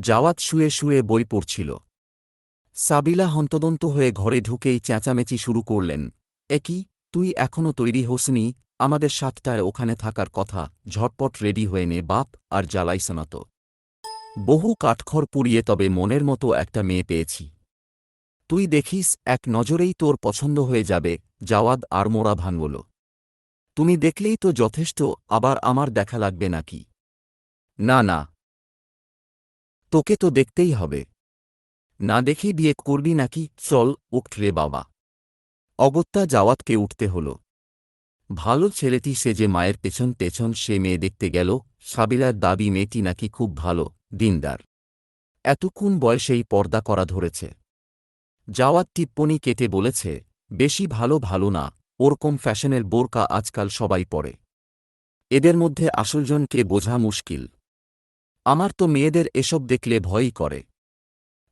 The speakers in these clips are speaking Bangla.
জাওয়াত শুয়ে শুয়ে বই পড়ছিল। সাবিলা হন্তদন্ত হয়ে ঘরে ঢুকেই চেঁচামেচি শুরু করলেন। একই তুই এখনও তৈরি হোসনি? আমাদের সাতটায় ওখানে থাকার কথা, ঝটপট রেডি হয়ে নে বাপ, আর জ্বালাই শোনাত বহু কাঠখড় পুড়িয়ে তবে মনের মতো একটা মেয়ে পেয়েছি। তুই দেখিস, এক নজরেই তোর পছন্দ হয়ে যাবে, জাওয়াদ আর মোড়া ভাঙল। তুমি দেখলেই তো যথেষ্ট, আবার আমার দেখা লাগবে নাকি? না না তোকে তো দেখতেই হবে। না দেখে বিয়ে করবি নাকি? চল উঠলে বাবা। অগত্যা জাওয়াতকে উঠতে হল। ভালো ছেলেটি সে যে মায়ের পেছন পেছন সে মেয়ে দেখতে গেল, সাবিলার দাবি মেয়েটি নাকি খুব ভালো, দিনদার। এতক্ষণ বয়সেই পর্দা করা ধরেছে। জাওয়াত টিপ্পনি কেটে বলেছে, বেশি ভালো ভালো না, ওরকম ফ্যাশনের বোরকা আজকাল সবাই পরে। এদের মধ্যে আসলজনকে বোঝা মুশকিল। আমার তো মেয়েদের এসব দেখলে ভয়ই করে।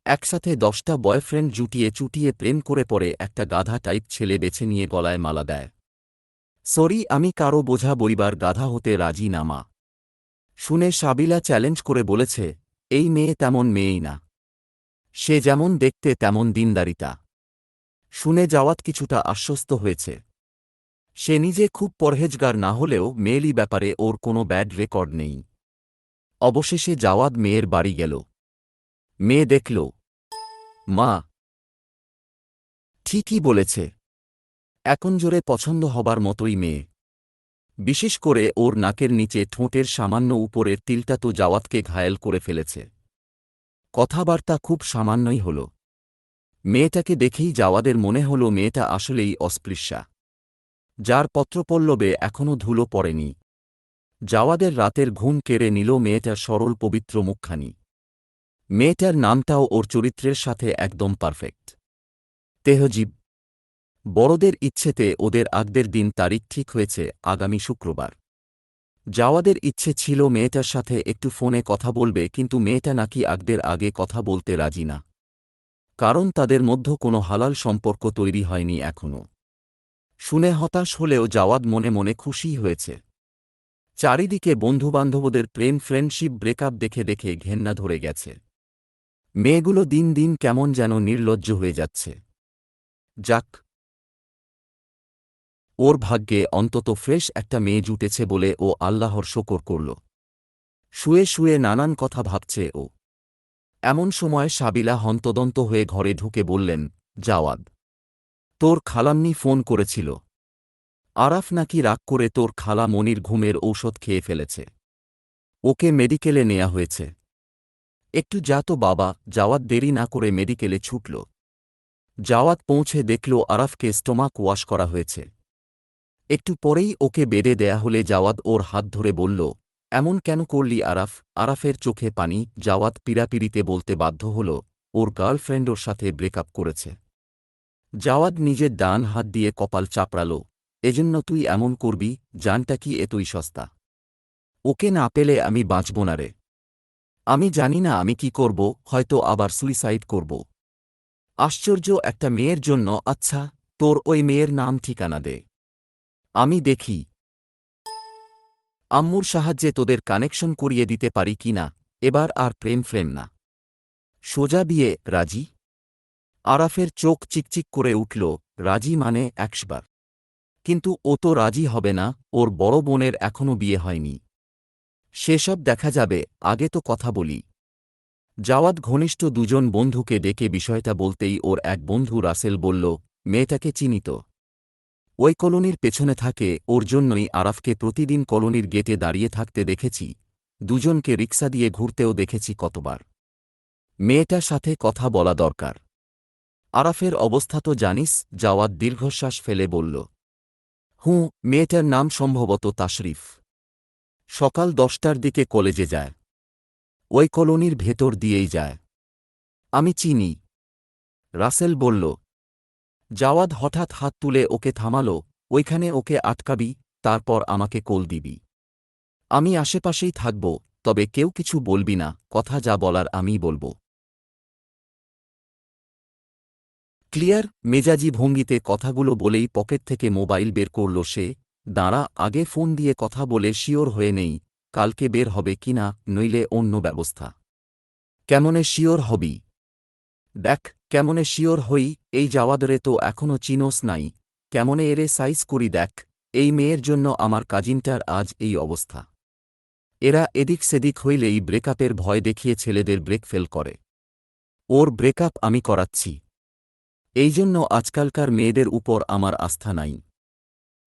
একসাথে দশটা বয়ফ্রেন্ড জুটিয়ে চুটিয়ে প্রেম করে পরে একটা গাধা টাইপ ছেলে বেছে নিয়ে গলায় মালা দেয়। সরি, আমি কারও বোঝা বইবার গাধা হতে রাজি না, মা। শুনে সাবিলা চ্যালেঞ্জ করে বলেছে, এই মেয়ে তেমন মেয়েই না। সে যেমন দেখতে তেমন দিনদারিতা। শুনে যাওয়াত কিছুটা আশ্বস্ত হয়েছে। সে নিজে খুব পরহেজগার না হলেও মেয়েলি ব্যাপারে ওর কোনো ব্যাড রেকর্ড নেই। অবশেষে জাওয়াদ মেয়ের বাড়ি গেল। মেয়ে দেখল, মা, ঠিকই বলেছে। এখন জোরে পছন্দ হবার মতোই মেয়ে। বিশেষ করে ওর নাকের নিচে ঠোঁটের সামান্য উপরের তিলটা তো জাওয়াতকে ঘায়েল করে ফেলেছে। কথাবার্তা খুব সামান্যই হল। মেয়েটাকে দেখেই জাওয়াদের মনে হল মেয়েটা আসলেই অস্পৃশ্যা। যার পত্রপল্লবে এখনও ধুলো পড়েনি। জাওয়াদের রাতের ঘুম কেড়ে নিল মেয়েটার সরল পবিত্র মুখখানি। মেয়েটার নামটাও ওর চরিত্রের সাথে একদম পারফেক্ট। তেহজীব। বড়দের ইচ্ছেতে ওদের আগদের দিন তারিখ ঠিক হয়েছে আগামী শুক্রবার। জাওয়াদের ইচ্ছে ছিল মেয়েটার সাথে একটু ফোনে কথা বলবে, কিন্তু মেয়েটা নাকি আগদের আগে কথা বলতে রাজি না। কারণ তাদের মধ্য কোনো হালাল সম্পর্ক তৈরি হয়নি এখনও শুনে হতাশ হলেও জাওয়াদ মনে মনে খুশি হয়েছে। চারিদিকে বন্ধুবান্ধবদের প্রেম ফ্রেন্ডশিপ ব্রেকআপ দেখে দেখে ঘেন্না ধরে গেছে। মেয়েগুলো দিন দিন কেমন যেন নির্লজ্জ হয়ে যাচ্ছে। যাক। ওর ভাগ্যে অন্তত ফ্রেশ একটা মেয়ে জুটেছে বলে ও আল্লাহর শকর করল। শুয়ে শুয়ে নানান কথা ভাবছে ও। এমন সময় সাবিলা হন্তদন্ত হয়ে ঘরে ঢুকে বললেন, জাওয়াদ, তোর খালাম্নি ফোন করেছিল। আরাফ নাকি রাগ করে তোর খালা মনির ঘুমের ঔষধ খেয়ে ফেলেছে। ওকে মেডিকেলে নেয়া হয়েছে। একটু যা তো বাবা জাওয়াত দেরি না করে মেডিকেলে ছুটল। জাওয়াত পৌঁছে দেখল আরাফকে স্টোমাক ওয়াশ করা হয়েছে। একটু পরেই ওকে বেড়ে দেয়া হলে জাওয়াদ ওর হাত ধরে বলল, এমন কেন করলি আরাফ? আরাফের চোখে পানি। জাওয়াত পিরাপিরিতে বলতে বাধ্য হল, ওর গার্লফ্রেন্ড ওর সাথে ব্রেকআপ করেছে। জাওয়াদ নিজের ডান হাত দিয়ে কপাল চাপড়াল। এজন্য তুই এমন করবি, জানটা কি এতই সস্তা। ওকে না পেলে আমি বাঁচব না রে। আমি জানি না আমি কি করব, হয়তো আবার সুইসাইড করব। আশ্চর্য একটা মেয়ের জন্য আচ্ছা তোর ওই মেয়ের নাম ঠিকানা দে। আমি দেখি। আম্মুর সাহায্যে তোদের কানেকশন করিয়ে দিতে পারি কি না, এবার আর প্রেম ফ্রেম না। সোজা বিয়ে, রাজি? আরাফের চোখ চিকচিক করে উঠল, রাজি মানে একশবার। কিন্তু ও তো রাজি হবে না, ওর বড় বোনের এখনও বিয়ে হয়নি। সেসব দেখা যাবে, আগে তো কথা বলি। জাওয়াদ ঘনিষ্ঠ দুজন বন্ধুকে ডেকে বিষয়টা বলতেই ওর এক বন্ধু রাসেল বলল, মেয়েটাকে চিনিত ওই কলোনির পেছনে থাকে, ওর জন্যই আরাফকে প্রতিদিন কলোনির গেটে দাঁড়িয়ে থাকতে দেখেছি। দুজনকে রিক্সা দিয়ে ঘুরতেও দেখেছি কতবার। মেয়েটার সাথে কথা বলা দরকার। আরাফের অবস্থা তো জানিস জাওয়াদ দীর্ঘশ্বাস ফেলে বলল হুঁ, মেয়েটার নাম সম্ভবত তাশরিফ। সকাল দশটার দিকে কলেজে যায়। ওই কলোনির ভেতর দিয়েই যায়। আমি চিনি। রাসেল বলল, জাওয়াদ হঠাৎ হাত তুলে ওকে থামাল, ওইখানে ওকে আটকাবি, তারপর আমাকে কোল দিবি। আমি আশেপাশেই থাকব, তবে কেউ কিছু বলবি না, কথা যা বলার আমিই বলব। ক্লিয়ার মেজাজি ভঙ্গিতে কথাগুলো বলেই পকেট থেকে মোবাইল বের করল সে। দাঁড়া, আগে ফোন দিয়ে কথা বলে শিওর হয়ে নেই। কালকে বের হবে কিনা নইলে অন্য ব্যবস্থা। কেমনে শিওর হবি? দেখ, কেমনে শিওর হই, এই যাওয়াদরে তো এখনও চিনোস নাই। কেমনে এরে সাইজ করি দেখ, এই মেয়ের জন্য আমার কাজিনটার আজ এই অবস্থা। এরা এদিক সেদিক হইলেই ব্রেকআপের ভয় দেখিয়ে ছেলেদের ব্রেক ফেল করে। ওর ব্রেকআপ আমি করাচ্ছি। এই জন্য আজকালকার মেয়েদের উপর আমার আস্থা নাই।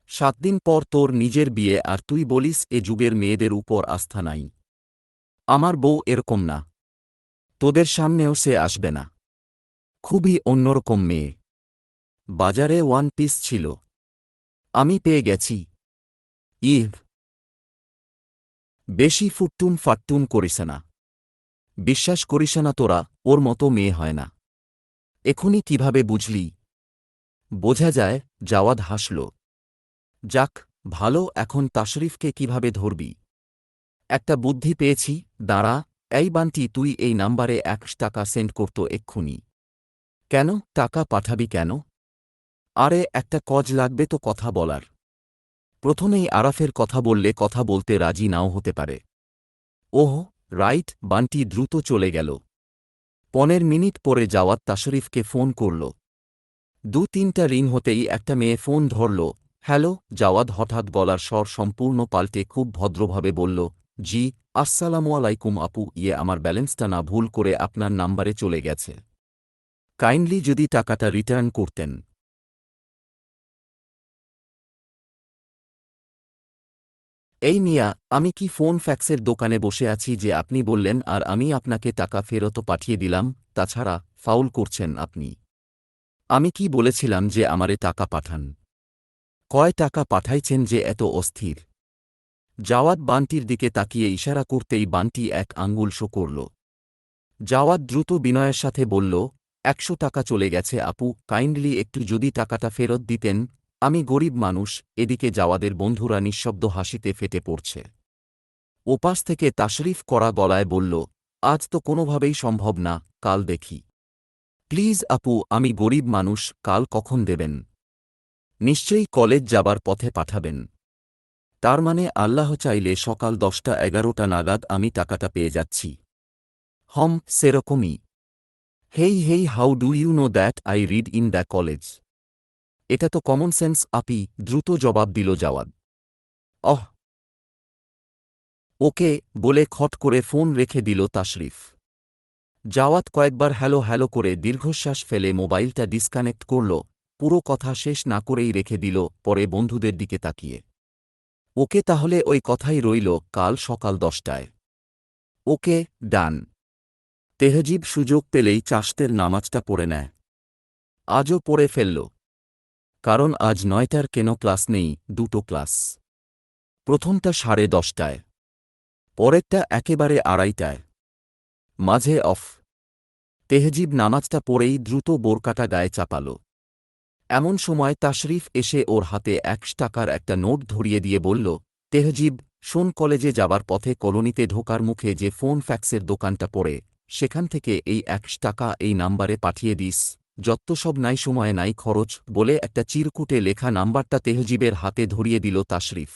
সাত দিন পর তোর নিজের বিয়ে আর তুই বলিস এ যুগের মেয়েদের উপর আস্থা নাই। আমার বউ এরকম না। তোদের সামনেও সে আসবে না। খুবই অন্যরকম মেয়ে। বাজারে ওয়ান পিস ছিল। আমি পেয়ে গেছি। ইভ বেশি ফুটটুম ফাট্টুম করিস না। বিশ্বাস করিস না তোরা, ওর মতো মেয়ে হয় না। এখনই কীভাবে বুঝলি? বোঝা যায়, জাওয়াদ হাসল। যাক, ভালো, এখন তাশরিফকে কীভাবে ধরবি? একটা বুদ্ধি পেয়েছি, দাঁড়া, এই বান্টি, তুই এই নাম্বারে একশ টাকা সেন্ড করত এক্ষুনি। কেন, টাকা পাঠাবি কেন? আরে, একটা কজ লাগবে তো কথা বলার। প্রথমেই আরাফের কথা বললে কথা বলতে রাজি নাও হতে পারে। ওহ, রাইট, বান্টি দ্রুত চলে গেল। পনেরো মিনিট পরে জাওয়াত তাশরিফকে ফোন করল। দু তিনটা রিং হতেই একটা মেয়ে ফোন ধরল। হ্যালো জাওয়াদ হঠাৎ গলার স্বর সম্পূর্ণ পাল্টে খুব ভদ্রভাবে বলল, জি, আসসালামু আলাইকুম আপু ইয়ে আমার ব্যালেন্সটা না ভুল করে আপনার নাম্বারে চলে গেছে। কাইন্ডলি যদি টাকাটা রিটার্ন করতেন। এই মিয়া, আমি কি ফোন ফ্যাক্সের দোকানে বসে আছি যে আপনি বললেন আর আমি আপনাকে টাকা ফেরত পাঠিয়ে দিলাম, তাছাড়া ফাউল করছেন আপনি। আমি কি বলেছিলাম যে আমারে টাকা পাঠান? কয় টাকা পাঠাইছেন যে এত অস্থির? জাওয়াত বানটির দিকে তাকিয়ে ইশারা করতেই বানটি এক আঙ্গুল শো করল। জাওয়াত দ্রুত বিনয়ের সাথে বলল, একশো টাকা চলে গেছে আপু, কাইন্ডলি একটু যদি টাকাটা ফেরত দিতেন আমি গরিব মানুষ, এদিকে জাওয়াদের বন্ধুরা নিঃশব্দ হাসিতে ফেটে পড়ছে। ওপাশ থেকে তাশরিফ করা গলায় বলল, আজ তো কোনোভাবেই সম্ভব না, কাল দেখি। প্লিজ আপু, আমি গরিব মানুষ, কাল কখন দেবেন? নিশ্চয়ই কলেজ যাবার পথে পাঠাবেন। তার মানে আল্লাহ চাইলে সকাল দশটা এগারোটা নাগাদ আমি টাকাটা পেয়ে যাচ্ছি। হম, সেরকমই। Hey hey, how do you know that I read in the college? এটা তো কমন সেন্স আপি, দ্রুত জবাব দিল জাওয়াদ। অহ। ওকে, বলে খট করে ফোন রেখে দিল তাশরিফ। জাওয়াত কয়েকবার হ্যালো হ্যালো করে দীর্ঘশ্বাস ফেলে মোবাইলটা ডিসকানেক্ট করল, পুরো কথা শেষ না করেই রেখে দিল, পরে বন্ধুদের দিকে তাকিয়ে। ওকে তাহলে ওই কথাই রইল, কাল সকাল দশটায়। ওকে, ডান। তেহজিব সুযোগ পেলেই চাষতের নামাজটা পড়ে নেয়। আজও পড়ে ফেলল। কারণ আজ নয়টার কেন ক্লাস নেই, দুটো ক্লাস। প্রথমটা সাড়ে দশটায়। পরেরটা একেবারে আড়াইটায়। মাঝে অফ। তেহজিব নামাজটা পড়েই দ্রুত বোরকাটা গায়ে চাপাল। এমন সময় তাশরিফ এসে ওর হাতে একশ টাকার একটা নোট ধরিয়ে দিয়ে বলল, তেহজিব, শোন কলেজে যাবার পথে কলোনিতে ঢোকার মুখে যে ফোন ফ্যাক্সের দোকানটা পড়ে, সেখান থেকে এই একশ টাকা এই নাম্বারে পাঠিয়ে দিস। যত্ত সব নাই সময়ে নাই খরচ বলে একটা চিরকুটে লেখা নাম্বারটা তেহজিবের হাতে ধরিয়ে দিল তাশরিফ।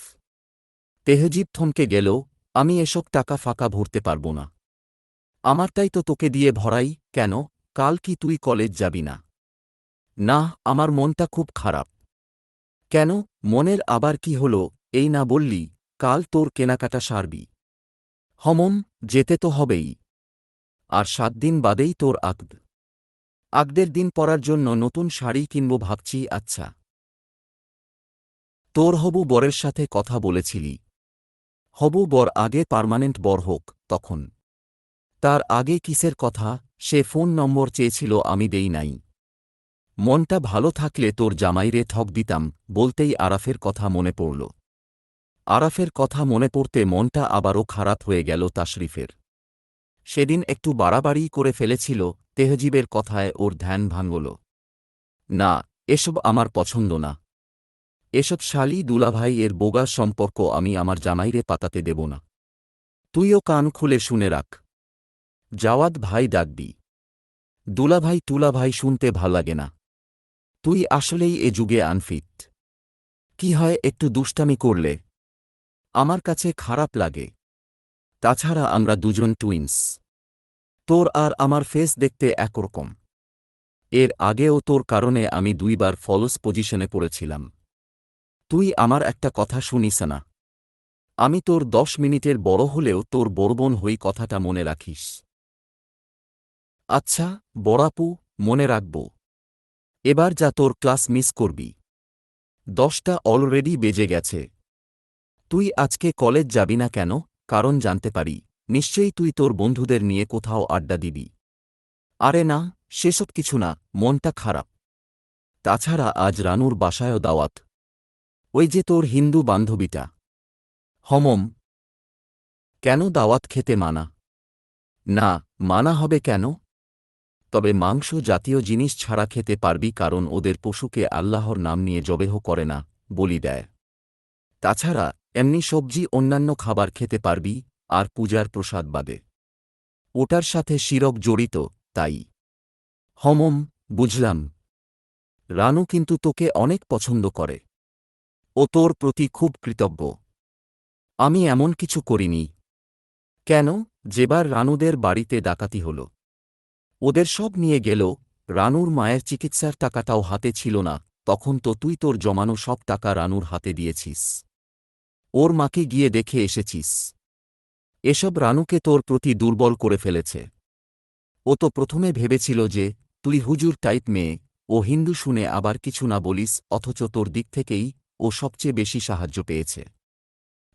তেহজিব থমকে গেল, আমি এসব টাকা ফাঁকা ভরতে পারব না। আমারটাই তো তোকে দিয়ে ভরাই, কেন? কাল কি তুই কলেজ যাবি না? না, আমার মনটা খুব খারাপ। কেন? মনের আবার কি হল? এই না বললি, কাল তোর কেনাকাটা সারবি। হমম, যেতে তো হবেই। আর সাত দিন বাদেই তোর আকদ। আগদের দিন পরার জন্য নতুন শাড়ি কিনব ভাবছি আচ্ছা। তোর হবু বরের সাথে কথা বলেছিলি। হবু বর আগে পার্মানেন্ট বর হোক, তখন। তার আগে কিসের কথা, সে ফোন নম্বর চেয়েছিল আমি দেই নাই। মনটা ভালো থাকলে তোর জামাইরে ঠক দিতাম, বলতেই আরাফের কথা মনে পড়ল। আরাফের কথা মনে পড়তে মনটা আবারও খারাপ হয়ে গেল তাশরিফের। সেদিন একটু বাড়াবাড়ি করে ফেলেছিল তেহজিবের কথায় ওর ধ্যান ভাঙল। না, এসব আমার পছন্দ না। এসব শালি দুলাভাই এর বোগার সম্পর্ক আমি আমার জামাইরে পাতাতে দেব না। তুইও কান খুলে শুনে রাখ। জাওয়াদ ভাই ডাকবি। দুলাভাই তুলাভাই শুনতে ভালো লাগে না। তুই আসলেই এ যুগে আনফিট। কি হয় একটু দুষ্টামি করলে? আমার কাছে খারাপ লাগে। তাছাড়া আমরা দুজন টুইন্স তোর আর আমার ফেস দেখতে একরকম। এর আগেও তোর কারণে আমি দুইবার ফলস পজিশনে পড়েছিলাম। তুই আমার একটা কথা শুনিস না। আমি তোর দশ মিনিটের বড় হলেও তোর বড়বোন হই কথাটা মনে রাখিস। আচ্ছা বড়াপু, মনে রাখব। এবার যা তোর ক্লাস মিস করবি। দশটা অলরেডি বেজে গেছে। তুই আজকে কলেজ যাবি না কেন? কারণ জানতে পারি। নিশ্চয়ই তুই তোর বন্ধুদের নিয়ে কোথাও আড্ডা দিবি। আরে না, সেসব কিছু না, মনটা খারাপ। তাছাড়া আজ রানুর বাসায়ও দাওয়াত। ওই যে তোর হিন্দু বান্ধবীটা। হমম। কেন দাওয়াত খেতে মানা? না, মানা হবে কেন? তবে মাংস জাতীয় জিনিস ছাড়া খেতে পারবি কারণ ওদের পশুকে আল্লাহর নাম নিয়ে জবেহ করে না, বলি দেয়। তাছাড়া, এমনি সবজি অন্যান্য খাবার খেতে পারবি আর পূজার প্রসাদ বাদে। ওটার সাথে শিরক জড়িত, তাই। হমম, বুঝলাম। রানু কিন্তু তোকে অনেক পছন্দ করে। ও তোর প্রতি খুব কৃতজ্ঞ। আমি এমন কিছু করিনি। কেন? যেবার রানুদের বাড়িতে ডাকাতি হল। ওদের সব নিয়ে গেল, রানুর মায়ের চিকিৎসার টাকাটাও হাতে ছিল না, তখন তো তুই তোর জমানো সব টাকা রানুর হাতে দিয়েছিস। ওর মাকে গিয়ে দেখে এসেছিস। এসব রানুকে তোর প্রতি দুর্বল করে ফেলেছে। ও তো প্রথমে ভেবেছিল যে, তুই হুজুর টাইপ মেয়ে, ও হিন্দু শুনে আবার কিছু না বলিস, অথচ তোর দিক থেকেই ও সবচেয়ে বেশি সাহায্য পেয়েছে।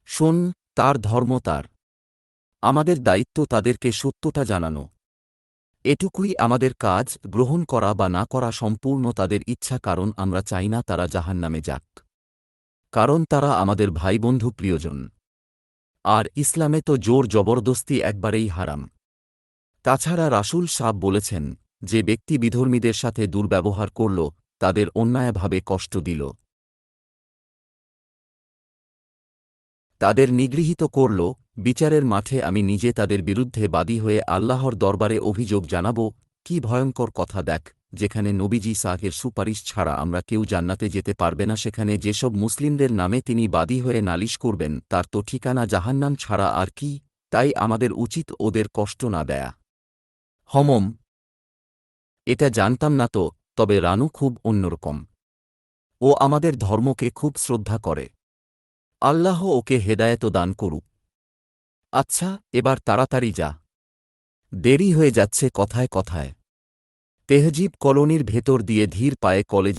শোন, তার ধর্ম তার। আমাদের দায়িত্ব তাদেরকে সত্যতা জানানো। এটুকুই আমাদের কাজ, গ্রহণ করা বা না করা সম্পূর্ণ তাদের ইচ্ছা কারণ আমরা চাই না তারা জাহান নামে যাক। কারণ তারা আমাদের ভাইবন্ধু প্রিয়জন। আর ইসলামে তো জোর জবরদস্তি একবারেই হারাম। তাছাড়া রাসূল সাব বলেছেন যে ব্যক্তি বিধর্মীদের সাথে দুর্ব্যবহার করল, তাদের অন্যায়ভাবে কষ্ট দিল। তাদের নিগৃহীত করল, বিচারের মাঠে আমি নিজে তাদের বিরুদ্ধে বাদী হয়ে আল্লাহর দরবারে অভিযোগ জানাব, কি ভয়ঙ্কর কথা দেখ। যেখানে নবীজি সাহের সুপারিশ ছাড়া আমরা কেউ জান্নাতে যেতে পারবে না, সেখানে যেসব মুসলিমদের নামে তিনি বাদী হয়ে নালিশ করবেন, তার তো ঠিকানা জাহান্নাম ছাড়া আর কি, তাই আমাদের উচিত ওদের কষ্ট না দেয়া। হমম, এটা জানতাম না তো, তবে রানু খুব অন্যরকম। ও আমাদের ধর্মকে খুব শ্রদ্ধা করে। আল্লাহ ওকে হেদায়েত দান করুক। আচ্ছা এবার তাড়াতাড়ি যা। দেরি হয়ে যাচ্ছে কথায় কথায়। তেহজিব কলোনির ভেতর দিয়ে ধীর পায়ে কলেজ